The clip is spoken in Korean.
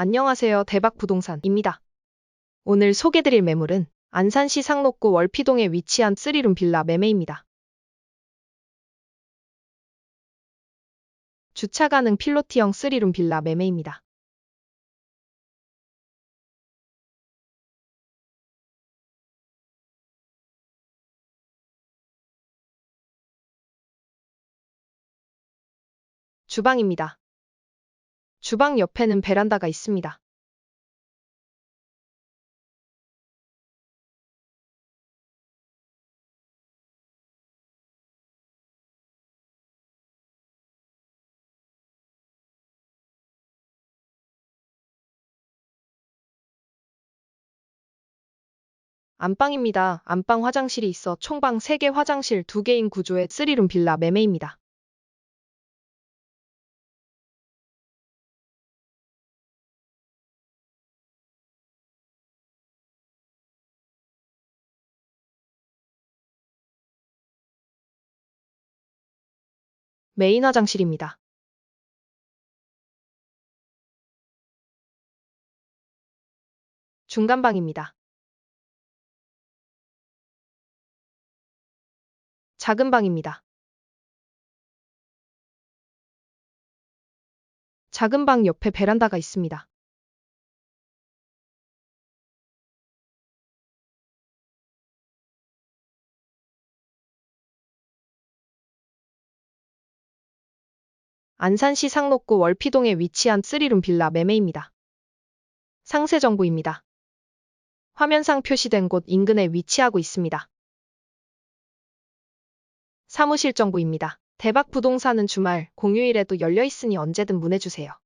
안녕하세요. 대박 부동산입니다. 오늘 소개드릴 매물은 안산시 상록구 월피동에 위치한 3룸 빌라 매매입니다. 주차 가능 필로티형 3룸 빌라 매매입니다. 주방입니다. 주방 옆에는 베란다가 있습니다. 안방입니다. 안방 화장실이 있어 총방 3개 화장실 2개인 구조의 3룸 빌라 매매입니다. 메인 화장실입니다. 중간방입니다. 작은 방입니다. 작은 방 옆에 베란다가 있습니다. 안산시 상록구 월피동에 위치한 3룸 빌라 매매입니다. 상세 정보입니다. 화면상 표시된 곳 인근에 위치하고 있습니다. 사무실 정보입니다. 대박 부동산은 주말, 공휴일에도 열려 있으니 언제든 문의주세요.